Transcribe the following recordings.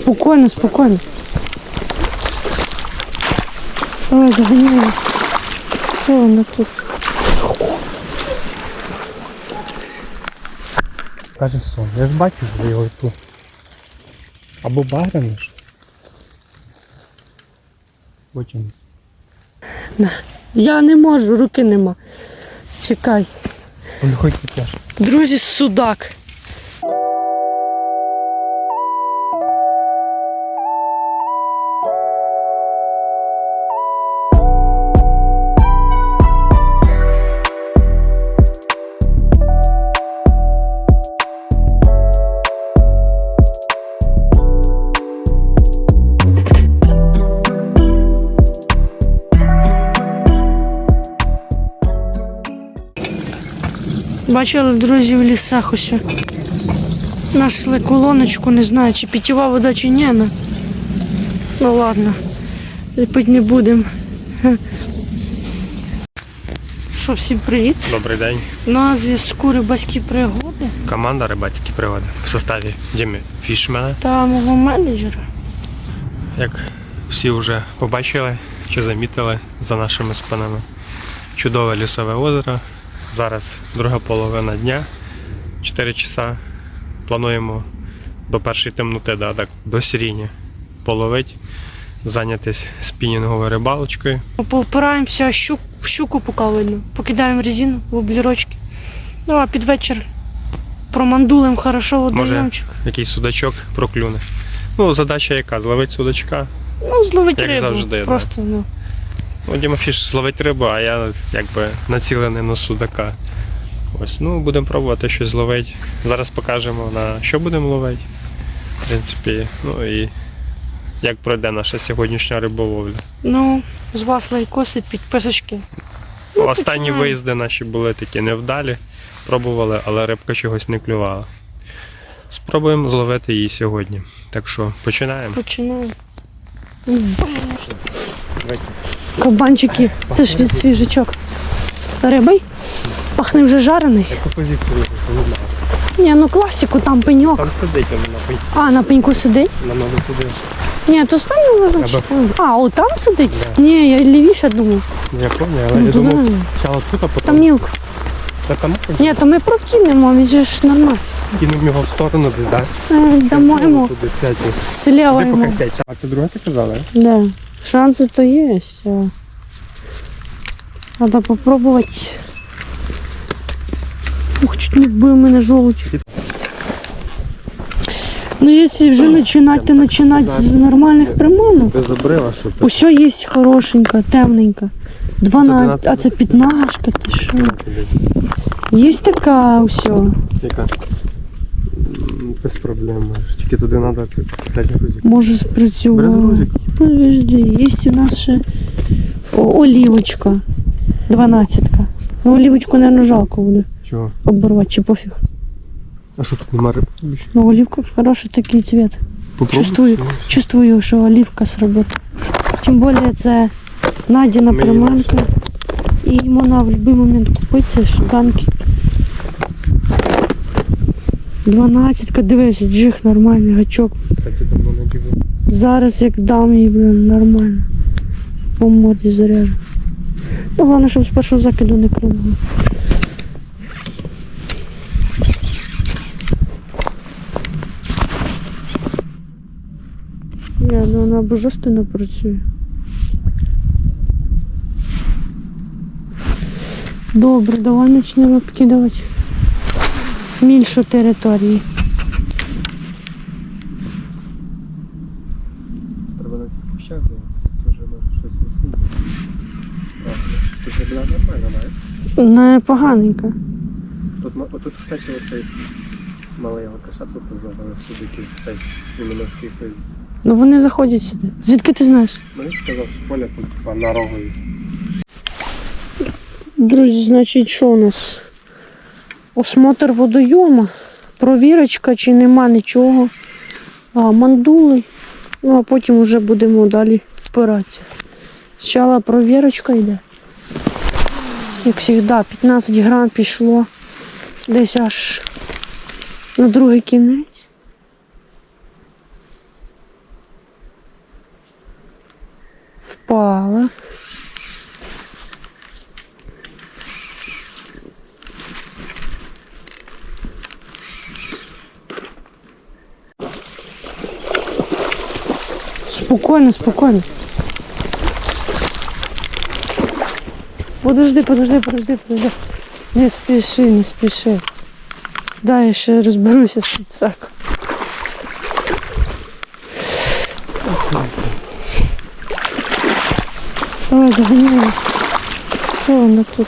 Спокойно, спокойно. Давай, заганяй. Все, вона тут. Каже сон. Я ж бачу, що його тут. Або багряний ж. Бо. Я не можу, руки нема. Чекай. Ой, хоч теж. Друзі, судак. Бачили, друзі, в лісах ось. Нашли колоночку, не знаю, чи питєва вода, чи ні. Ну, ну ладно, пити не будемо. Що, всім привіт. Добрий день. На зв'язку рибацькі пригоди Команда рибацькі пригоди в составі Діми Фішмена. та мого менеджера. Як всі вже побачили чи замітили за нашими спинами. Чудове лісове озеро. Зараз друга половина дня, 4 часа. Плануємо до першої темноти, да, так, до сіріння половить, зайнятися спінінговою рибалочкою. Повпираємося щук, в щуку поки видно. Покидаємо резину в облірочки. Ну а під вечір промандулим хорошо водойомчик. Якийсь судачок проклюне. Ну, задача яка? Зловити судачка. Ну, зловить Як рибу. завжди, да. Просто, ну. Ну, Діма Фіш зловить рибу, а я якби націлений на судака. Ось, ну будемо пробувати щось зловити. Зараз покажемо на що будемо ловити. В принципі, ну і як пройде наша сьогоднішня риболовля. Ну, з вас лайкоси, підписочки. Ну, Останні виїзди наші були такі невдалі. Пробували, але рибка чогось не клювала. Спробуємо зловити її сьогодні. Так що починаємо. Починаємо. Кабанчики, це ж від свіжачок. Рибай? Пахне вже жарений. Яку позицію Ні, ну класику, там пеньок. Там сидить він на пень. А, на пеньку сидить? На ногу туди. Ні, то стань вибач. А, о, там сидить? Ні, я лівіше думав. Я пам'ятаю, але Ну, я туди. думав, спочатку тут, а потім. Там мілко. Та там Ні, то ми прокинемо, він же ж нормально. кинув його в сторону десь, так? Е, Дамо йому слева йому. А це друге ти казала? Да, шансы то есть. а. Надо попробовать. Ух, чуть не вбив мене желудь. Ну, если вже починати, то починати з нормальних приманок. Без обрива, що ти. Усе є хорошенька, темненька. 12, а це 15, ти що? Є така усе. Яка? Без проблем можеш. Тільки туди треба п'ять грузик. Може Без спрацювати. грузик. Подожди, є у нас ще олівочка. 12. Ну, олівочку, мабуть, жалко буде Чого? оборвати, чи пофіг. А що тут нема рибки? Ну, оливка хороший такий цвет. Попробуй. Чувствую, чувствую, що оливка сработає. Тим більше це Надіна приманка. І можна в будь-який момент купити це шуканки. 12, дивись, джиг нормальний гачок. Зараз як дам їй, блін, нормально. По морді заряжу. Ну, головне, щоб з першого закиду не клюнуло. Ні, ну вона божественно працює. Добре, давай почнемо обкидувати більшу територію. Треба на цих кущах дивитися. Тут вже може щось висунути. Тут була нормально, знаєш? Непоганенько. Тут, ма- отут, кстати, оцей малий алкаша тут завалив сюди цей іменно в тих. Ну вони заходять сюди. Звідки ти знаєш? Мені сказав, з поля тут на рогові. Друзі, значить, що у нас? осмотр водойома, провірочка, чи нема нічого, а, мандули. Ну, а потім вже будемо далі впиратися. Спочатку провірочка йде. Як завжди, 15 грам пішло десь аж на другий кінець. Впала. Спокойно, спокойно. Подожди, подожди, подожди, подожди. Не спіши, не спіши. Дай я ще розберуся з підсаком. Давай, заганяй. Все, вона тут.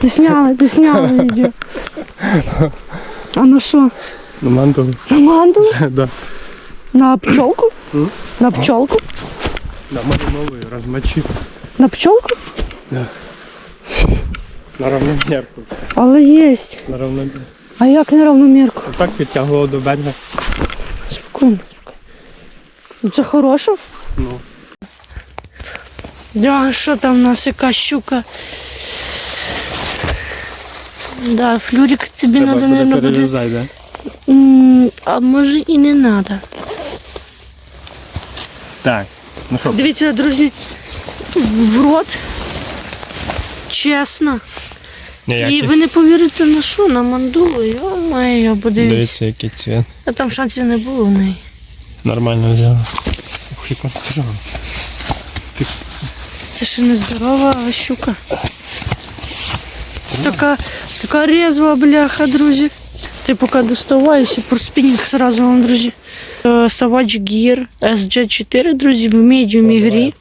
Ти сняла, ти сняла відео. А на що? На манту. На манду? Да. На пчелку? М? На пчелку? На новую розмочив. На пчелку? На равномірку. Але є. На равномірку. А як на равномірку? Так підтягував до берега. Спокійно. Це хороше? Ну. Да, що там у нас яка щука? Да, флюрик тобі Треба мабуть, буде. перерізати, да? М, А може і не треба. Так. Ну що, Дивіться, друзі, в рот. Чесно. І ніякі. ви не повірите на що, на мандулу. Йо-моє, подивіться. Дивіться, який цвіт. А там шансів не було в неї. Нормально взяла. Ух, яка здорова. Це ще не здорова щука. Така, така резва бляха, друзі. Ти поки доставаєш і про спінінг сразу вам, друзі. Е, Savage Gear SG4, друзі, в медіумі грі.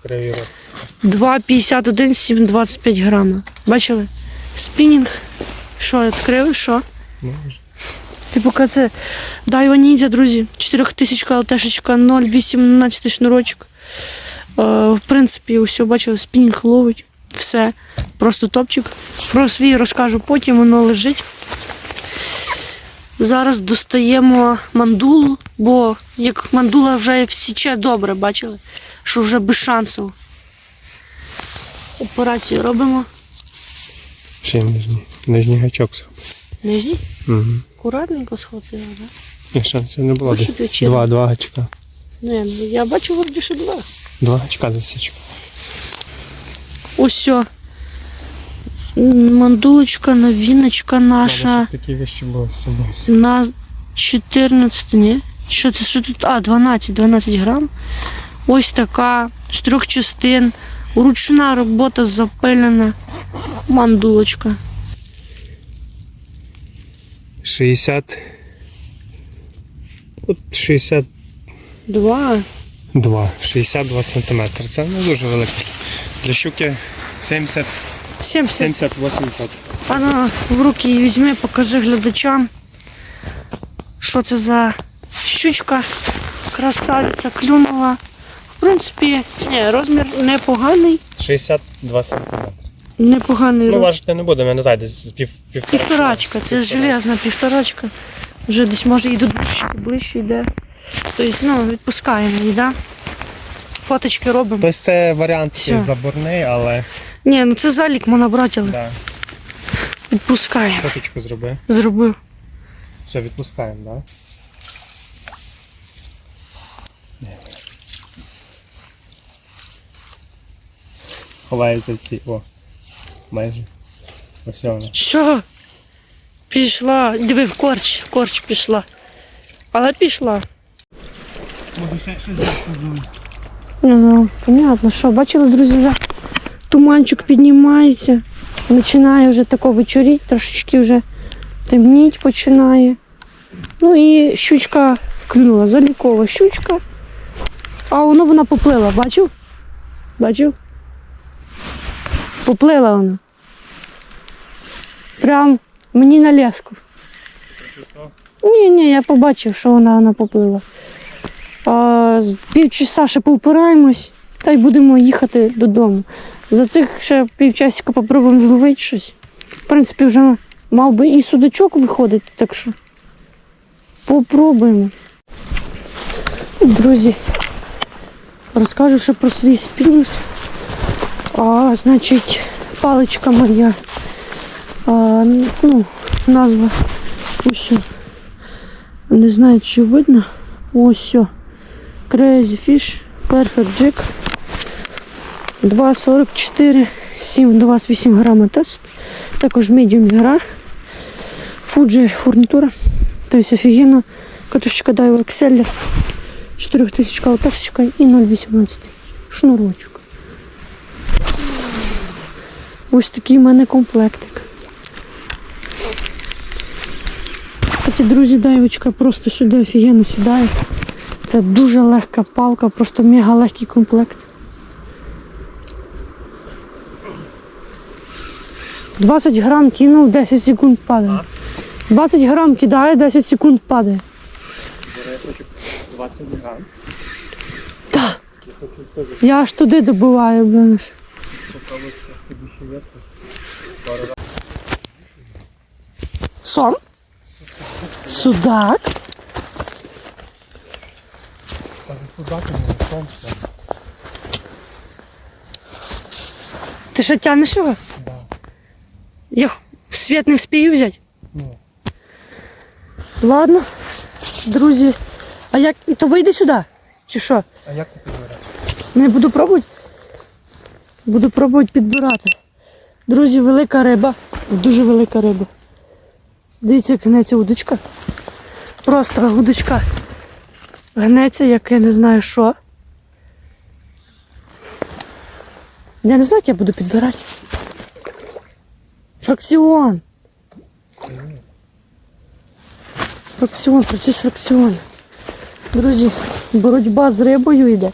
2,51, 7,25 грама. Бачили? Спінінг. Що, відкрив? Що? Ти поки це Дайва Ніндзя, друзі. 4000 ЛТшечка, 0,18 шнурочок. Е, в принципі, усе бачили, спінінг ловить. Все. Просто топчик. Про свій розкажу потім, воно лежить. Зараз достаємо мандулу, бо як мандула вже всіче добре, бачили, що вже без шансів. Операцію робимо. Ще нижній. Нижній гачок. Нижній. Угу. Акуратненько схватила, так? І шансів не було. Похід вечірній. Два, два гачка. Не, ну, я бачу вроді, що два. Два гачка засічка. Усьо. Мандулочка, новіночка наша. Такі вещі були з собою. На 14, ні? Що це? Що тут? А, 12, 12 грам. Ось така, з трьох частин. Ручна робота запилена. Мандулочка. 60. От 62. Два. 62 сантиметри. Це не дуже велике. Для щуки 70, 70. 70-80. А ну, в руки її візьми, покажи глядачам, що це за щучка, красавиця клюнула. В принципі, ні, розмір непоганий. 62 сантиметри. Непоганий Ну, розмір. важити не буде, мене знайде з пів, пів, Півторачка, це железна півторачка. Вже десь може і до ближче, ближче йде. Тобто, ну, відпускаємо її, да? Фоточки робимо. Тобто це варіант Всё. заборний, але Ні, ну це залік можна брати, але да. відпускаємо. фоточку зроби. Зробив. Все, відпускаємо, так? Да? Ховається в ці. О. Майже. Ось вона. Що? Пішла. Диви, в корч, в корч пішла. Але пішла. Може ще щось зробити. Ну, понятно, що, бачили, друзі, вже туманчик піднімається. Починає вже тако вечоріть, трошечки вже темніть починає. Ну і щучка клюнула, залікова щучка. А воно вона поплила, бачив? Бачив? Поплила вона. Прям мені на леску. Ні, ні, я побачив, що вона, вона поплила. А, з півчаса ще повпираємось, та й будемо їхати додому. За цих ще півчасика попробуємо зловити щось. В принципі, вже мав би і судачок виходити, так що попробуємо. Друзі, розкажу ще про свій спінінг. А, значить, паличка моя. А, ну, назва. Ось. Не знаю, чи видно. Ось. Crazy Fish, Perfect Jig. 2,44, 7,28 грама тест. Також medium гра. Fuji фурнітура. Тобто офігенно. Катушечка Daiwa Exceller. 4000 калташечка і 0,18 шнурочок. Ось такий в мене комплектик. Кстати, друзі, дайвочка просто сюди офігенно сідає. Це дуже легка палка, просто мега легкий комплект. 20 грам кинув, 10 секунд падає. 20 грам кидає, 10 секунд падає. Я 20 грам. Так. Я аж туди добиваю, блин. Сом? Судак? Ти що тянеш його? Я світ не вспію взяти? Ну. Ладно, друзі. А як і то вийде сюди? Чи що? А як ти підбираєш? Не буду пробувати. Буду пробувати підбирати. Друзі, велика риба. Дуже велика риба. Дивіться, як гнеться удочка. Просто удочка. Гнеться, як я не знаю що. Я не знаю, як я буду підбирати. Фракціон. Фракціон, процес фракціон. Друзі, боротьба з рибою йде.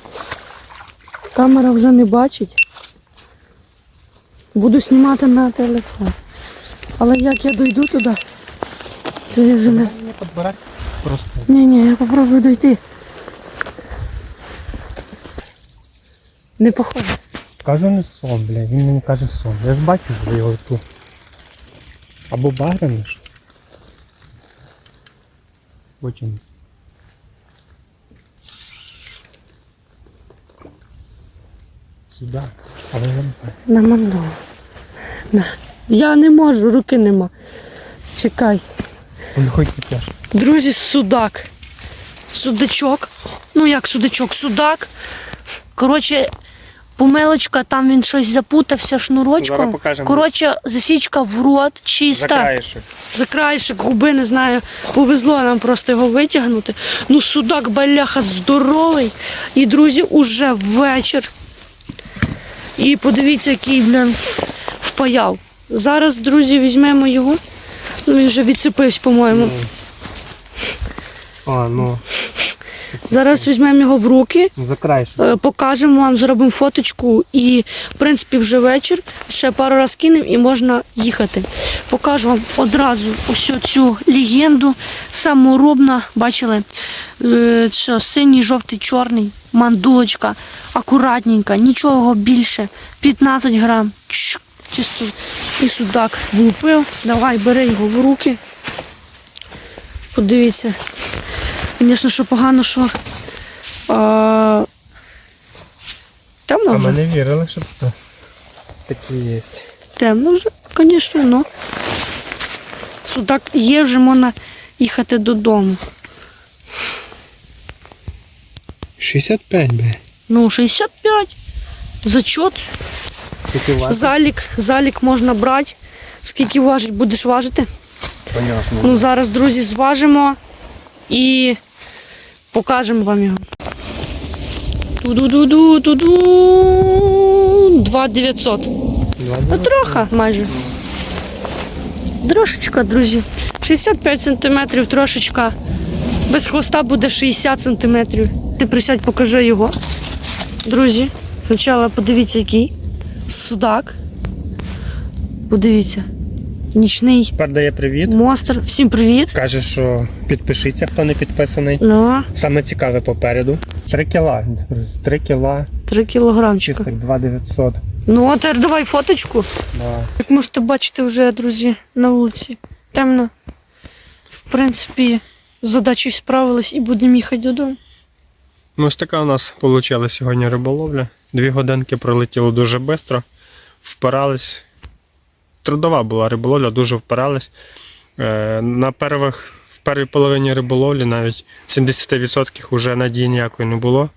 Камера вже не бачить. Буду знімати на телефон. Але як я дойду туди, це я вже не. Не. Просто. Ні, ні, я попробую дойти. Не похоже. Кажу не сон, бля, він мені каже сон. Я ж бачу вже його тут. Або багряний щось. Чимось. Сюди. Але я. На мандолу. На. Я не можу, руки нема. Чекай. Він хоч. Друзі, судак. Судачок. Ну як судачок, судак. Коротше, помилочка, там він щось запутався шнурочком. покажемо. Коротше, засічка в рот, чиста. Закраєшок. За краєшок губи, не знаю, повезло нам просто його витягнути. Ну, судак баляха здоровий. І, друзі, уже вечір. І подивіться, який, блін, впаяв. Зараз, друзі, візьмемо його. Ну, він вже відсипився, по-моєму. А, ну, Зараз візьмемо його в руки, закраєшок. е, покажемо вам, зробимо фоточку і, в принципі, вже вечір. Ще пару разів кинемо і можна їхати. Покажу вам одразу усю цю легенду. Саморобна, бачили, Е, що синій, жовтий, чорний, мандулочка, акуратненька, нічого більше. 15 грам. Чш, Чисто. І судак влупив. Давай, бери його в руки. Подивіться. Звісно, що погано, що а... темно А вже. ми не вірили, що це такі є. Темно вже, звісно, ну. Судак є, вже можна їхати додому. 65, бля. Ну, 65. Зачот. Скільки важить? Залік, залік можна брати. Скільки важить, будеш важити? Понятно. Ну, зараз, друзі, зважимо і покажемо вам його. Ту-ду-ду-ду, ту-ду. 2900. Ну, трохи майже. Трошечка, друзі. 65 сантиметрів, трошечка. Без хвоста буде 60 сантиметрів. Ти присядь, покажи його. Друзі, спочатку подивіться, який. Судак. Подивіться. Нічний Тепер дає привіт. монстр. Всім привіт. Каже, що підпишіться, хто не підписаний. Ну, Саме цікаве попереду. 3 кіла, друзі. 3 кіла, 3 кілограмчика. чистих 2900. Ну, а тепер давай фоточку. Да. Як можете бачити вже, друзі, на вулиці. Темно. В принципі, з задачею справились і будемо їхати додому. Ну, ось така у нас вийшла сьогодні риболовля. Дві годинки пролетіло дуже швидко. Впирались. Трудова була риболовля, дуже впирались. Е, на первих першій половині риболовлі навіть 70% вже надії ніякої не було.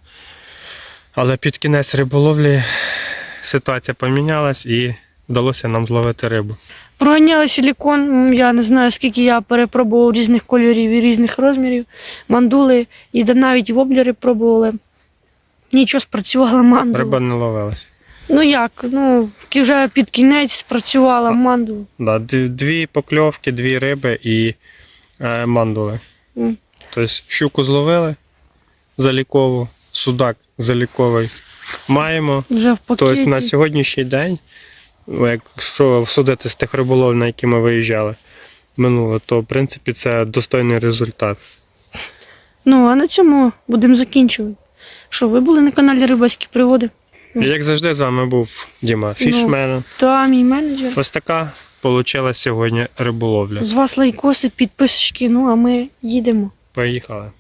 Але під кінець риболовлі ситуація помінялась і вдалося нам зловити рибу. Проганяли силікон, я не знаю, скільки я перепробував різних кольорів і різних розмірів, мандули, і навіть воблери пробували. Нічого спрацювала мандула. Риба не ловилась. Ну як? Ну, вже під кінець спрацювала мандула. Да, д- дві покльовки, дві риби і е, мандули. Мгм. Тобто щуку зловили залікову, судак заліковий маємо. Вже в пакеті. Тобто на сьогоднішній день, ну, якщо судити з тих риболов, на які ми виїжджали минуло, то в принципі це достойний результат. Ну, а на цьому будемо закінчувати. Що, ви були на каналі Рибацькі пригоди? Як завжди, з вами був Діма Фішмен. Та мій менеджер. Ось така вийшла сьогодні риболовля. З вас лайкоси, підписочки, ну а ми їдемо. Поїхали.